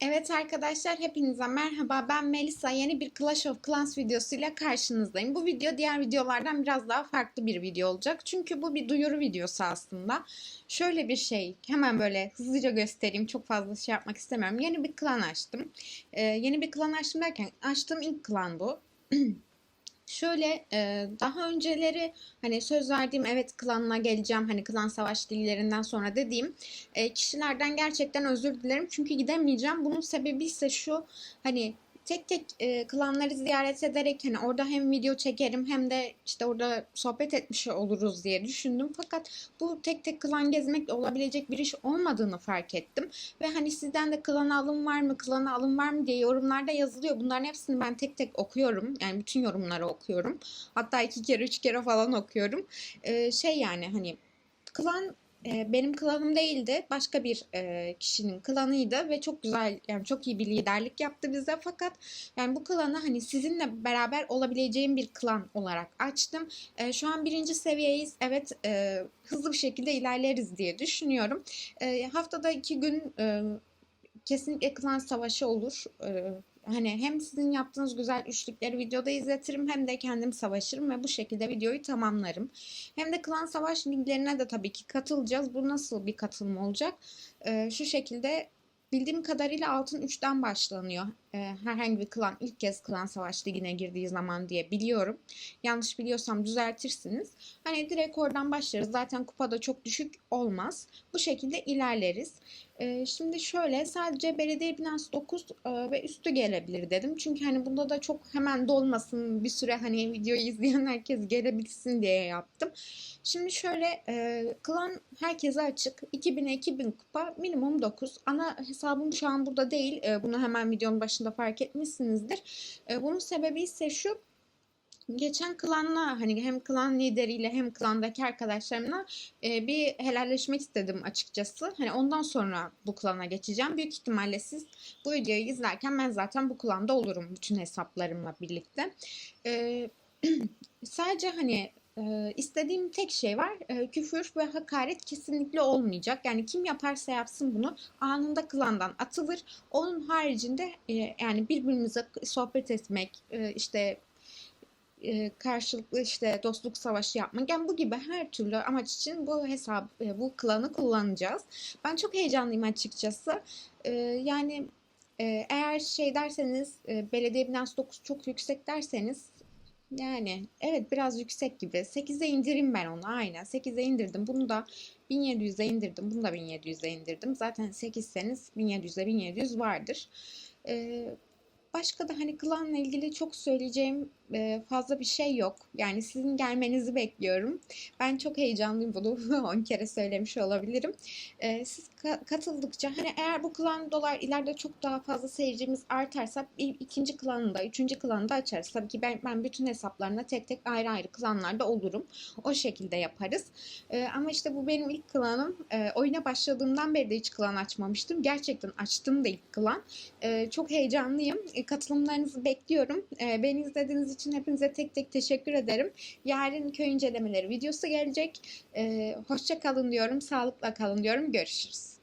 Evet arkadaşlar hepinize merhaba ben Melisa yeni bir Clash of Clans videosuyla karşınızdayım. Bu video diğer videolardan biraz daha farklı bir video olacak. Çünkü bu bir duyuru videosu aslında. Şöyle bir şey hemen böyle hızlıca göstereyim çok fazla şey yapmak istemiyorum. Yeni bir klan açtım. Ee, yeni bir klan açtım derken açtığım ilk klan bu. Şöyle e, daha önceleri hani söz verdiğim evet klanına geleceğim hani klan savaş dillerinden sonra dediğim e, kişilerden gerçekten özür dilerim çünkü gidemeyeceğim. Bunun sebebi ise şu hani tek tek e, klanları ziyaret ederek hani orada hem video çekerim hem de işte orada sohbet etmiş oluruz diye düşündüm. Fakat bu tek tek klan gezmekle olabilecek bir iş olmadığını fark ettim. Ve hani sizden de klan alım var mı, klana alım var mı diye yorumlarda yazılıyor. Bunların hepsini ben tek tek okuyorum. Yani bütün yorumları okuyorum. Hatta iki kere, üç kere falan okuyorum. E, şey yani hani klan benim klanım değildi. Başka bir e, kişinin klanıydı ve çok güzel yani çok iyi bir liderlik yaptı bize. Fakat yani bu klanı hani sizinle beraber olabileceğim bir klan olarak açtım. E, şu an birinci seviyeyiz. Evet e, hızlı bir şekilde ilerleriz diye düşünüyorum. Haftada iki gün kesinlikle klan savaşı olur. Hani hem sizin yaptığınız güzel üçlükleri videoda izletirim hem de kendim savaşırım ve bu şekilde videoyu tamamlarım. Hem de klan savaş liglerine de tabii ki katılacağız. Bu nasıl bir katılım olacak? Ee, şu şekilde bildiğim kadarıyla altın 3'ten başlanıyor. Ee, herhangi bir klan ilk kez klan savaş ligine girdiği zaman diye biliyorum. Yanlış biliyorsam düzeltirsiniz. Hani direkt oradan başlarız. Zaten kupada çok düşük olmaz. Bu şekilde ilerleriz. Ee, şimdi şöyle sadece belediye binası 9 e, ve üstü gelebilir dedim. Çünkü hani bunda da çok hemen dolmasın bir süre hani videoyu izleyen herkes gelebilsin diye yaptım. Şimdi şöyle e, klan herkese açık. 2000'e 2000 kupa minimum 9. Ana hesabım şu an burada değil. E, bunu hemen videonun başında fark etmişsinizdir. E, bunun sebebi ise şu geçen klanla hani hem klan lideriyle hem klandaki arkadaşlarımla e, bir helalleşmek istedim açıkçası. Hani ondan sonra bu klana geçeceğim. Büyük ihtimalle siz bu videoyu izlerken ben zaten bu klanda olurum bütün hesaplarımla birlikte. E, sadece hani e, istediğim tek şey var. E, küfür ve hakaret kesinlikle olmayacak. Yani kim yaparsa yapsın bunu anında klandan atılır. Onun haricinde e, yani birbirimize sohbet etmek, e, işte e, karşılıklı işte dostluk savaşı yapmak yani bu gibi her türlü amaç için bu hesap e, bu klanı kullanacağız. Ben çok heyecanlıyım açıkçası. E, yani eğer şey derseniz belediye binası 9 çok yüksek derseniz yani evet biraz yüksek gibi. 8'e indireyim ben onu aynen. 8'e indirdim. Bunu da 1700'e indirdim. Bunu da 1700'e indirdim. Zaten 8'seniz 1700'e 1700 vardır. Ee, başka da hani klanla ilgili çok söyleyeceğim e, fazla bir şey yok. Yani sizin gelmenizi bekliyorum. Ben çok heyecanlıyım bunu 10 kere söylemiş olabilirim. E, siz ka- katıldıkça hani eğer bu klan dolar ileride çok daha fazla seyircimiz artarsa ikinci klanı da, üçüncü klanı da açarız. Tabii ki ben, ben bütün hesaplarına tek tek ayrı ayrı klanlarda olurum. O şekilde yaparız. E, ama işte bu benim ilk klanım. Oyuna başladığımdan beri de hiç klan açmamıştım. Gerçekten açtım da ilk klan. Çok heyecanlıyım. E, katılımlarınızı bekliyorum. E, beni izlediğiniz için hepinize tek tek teşekkür ederim. Yarın köy incelemeleri videosu gelecek. Ee, hoşça kalın diyorum, sağlıkla kalın diyorum. Görüşürüz.